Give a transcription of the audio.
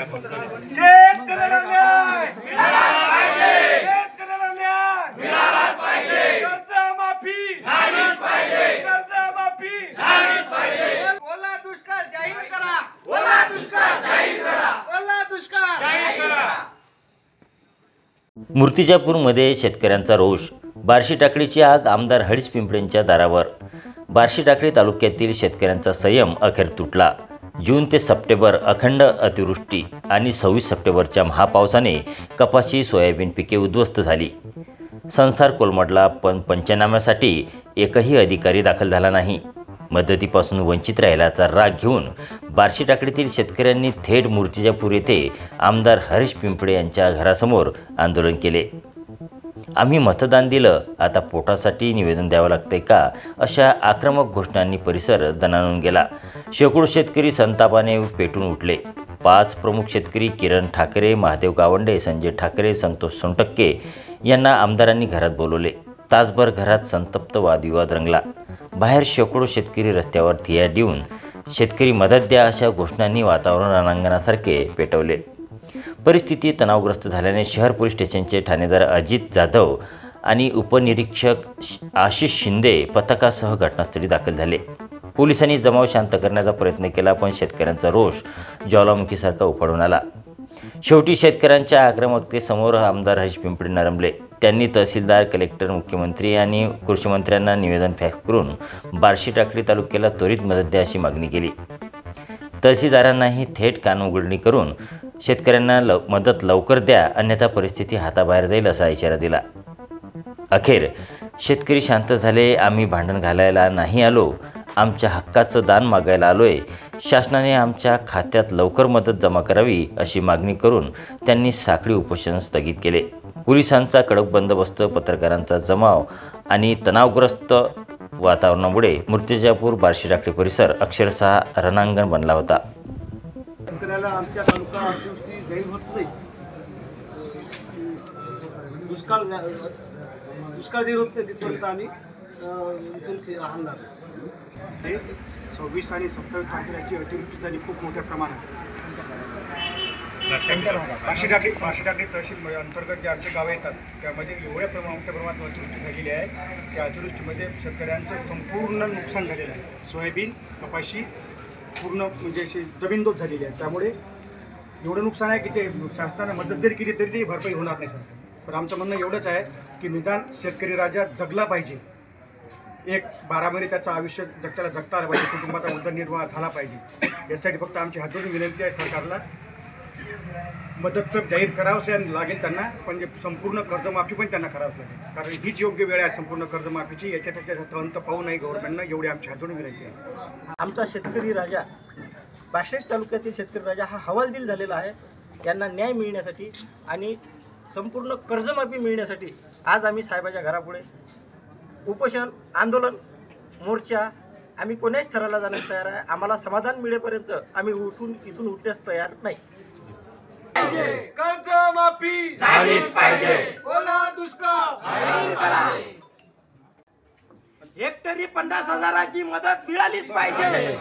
शेतकऱ्याला न्याय! शेतकऱ्याला न्याय! कर्ज माफी! कर्ज माफी! ओला दुष्काळ जाहीर करा! ओला दुष्काळ जाहीर करा! ओला दुष्काळ! मूर्तिजापूरमध्ये शेतकऱ्यांचा रोष बार्शी टाकडीची आग आमदार हरीश पिंपळेंच्या दारावर. बार्शी टाकळी तालुक्यातील शेतकऱ्यांचा संयम अखेर तुटला. जून ते सप्टेंबर अखंड अतिवृष्टी आणि सव्वीस सप्टेंबरच्या महापावसाने कपाशी सोयाबीन पिके उद्ध्वस्त झाली. संसार कोलमडला पण पंचनाम्यासाठी एकही अधिकारी दाखल झाला नाही. मदतीपासून वंचित राहिल्याचा राग घेऊन बार्शी टाकडीतील शेतकऱ्यांनी थेट मूर्तिजापूर येथे आमदार हरीश पिंपळे यांच्या घरासमोर आंदोलन केले. आम्ही मतदान दिलं. आता पोटासाठी निवेदन द्यावं लागते का? अशा आक्रमक घोषणांनी परिसर दणाणून गेला. शेकडो शेतकरी संतापाने पेटून उठले. पाच प्रमुख शेतकरी किरण ठाकरे महादेव गावंडे संजय ठाकरे संतोष सोनटक्के यांना आमदारांनी घरात बोलवले. तासभर घरात संतप्त वादविवाद रंगला. बाहेर शेकडो शेतकरी रस्त्यावर थिया देऊन शेतकरी मदत द्या अशा घोषणांनी वातावरण रणांगणासारखे पेटवले. परिस्थिती तणावग्रस्त झाल्याने शहर पोलीस स्टेशनचे ठाणेदार अजित जाधव आणि उपनिरीक्षक आशिष शिंदे पथकासह घटनास्थळी दाखल झाले. पोलिसांनी जमाव शांत करण्याचा प्रयत्न केला पण शेतकऱ्यांचा रोष ज्वालामुखीसारखा उफाडून आला. शेवटी शेतकऱ्यांच्या आक्रमकतेसमोर आमदार हरीश पिंपळे नरमले. त्यांनी तहसीलदार कलेक्टर मुख्यमंत्री आणि कृषीमंत्र्यांना निवेदन फॅक्स करून बार्शी टाकळी तालुक्याला त्वरित मदत द्या अशी मागणी केली. तहसीलदारांनाही थेट कानउघडणी करून शेतकऱ्यांना लव मदत लवकर द्या अन्यथा परिस्थिती हाताबाहेर जाईल असा इशारा दिला. अखेर शेतकरी शांत झाले आम्ही भांडण घालायला नाही आलो. आमच्या हक्काचं दान मागायला आलोय. शासनाने आमच्या खात्यात लवकर मदत जमा करावी अशी मागणी करून त्यांनी साखळी उपोषण स्थगित केले. पोलिसांचा कडक बंदोबस्त पत्रकारांचा जमाव आणि तणावग्रस्त वातावरणामुळे मूर्तिजापूर बार्शी टाकळी परिसर अक्षरशः रणांगण बनला होता. आपल्याला आमच्या तालुका अतिवृष्टी जाहीर होत नाही. दुष्काळ दुष्काळ जाहीर होत नाही तिथपर्यंत आम्ही इथून ते ते सव्वीस आणि सत्तावीस तारखेची अतिवृष्टी झाली खूप मोठ्या प्रमाणात. पाचशे टाकळी पाचशे टाकळी तहसील म्हणजे अंतर्गत जे आमचे गावं येतात त्यामध्ये एवढ्या प्रमा मोठ्या प्रमाणात अतिवृष्टी झालेली आहे त्या अतिवृष्टीमध्ये शेतकऱ्यांचं संपूर्ण नुकसान झालेलं आहे. सोयाबीन कपाशी पूर्ण म्हणजे अशी जमीनदोत झालेली आहे. त्यामुळे एवढं नुकसान आहे की ते शासनाने मदत जरी केली तरी ती भरपाई होणार नाही सर. पण आमचं म्हणणं एवढंच आहे की निदान शेतकरी राजा जगला पाहिजे. एक बारा महिने त्याचं आयुष्य जगताला जगता आलं पाहिजे कुटुंबाचा उदरनिर्वाह झाला पाहिजे. यासाठी फक्त आमची हातून विनंती आहे सरकारला मदत तर जाहीर करावंच लागेल त्यांना पण जे संपूर्ण कर्जमाफी पण त्यांना करावंच लागेल. कारण हीच योग्य वेळ आहे संपूर्ण कर्जमाफीची. याच्या जास्त अंत पाहू नये गव्हर्नमेंटनं एवढी आमची हातून विनंती आहे. आमचा शेतकरी राजा बाशेक तालुक्यातील शेतकरी राजा हा हवालदिल झालेला आहे. त्यांना न्याय मिळण्यासाठी आणि संपूर्ण कर्जमाफी मिळण्यासाठी आज आम्ही साहेबाच्या घरापुढे उपोषण आंदोलन मोर्चा आम्ही कोण्याच थराला जाण्यास तयार आहे. आम्हाला समाधान मिळेपर्यंत आम्ही उठून इथून उठण्यास तयार नाही. कर्ज माफी झालीच पाहिजे. ओला दुष्काळ. हेक्टरी पन्नास हजाराची मदत मिळालीच पाहिजे.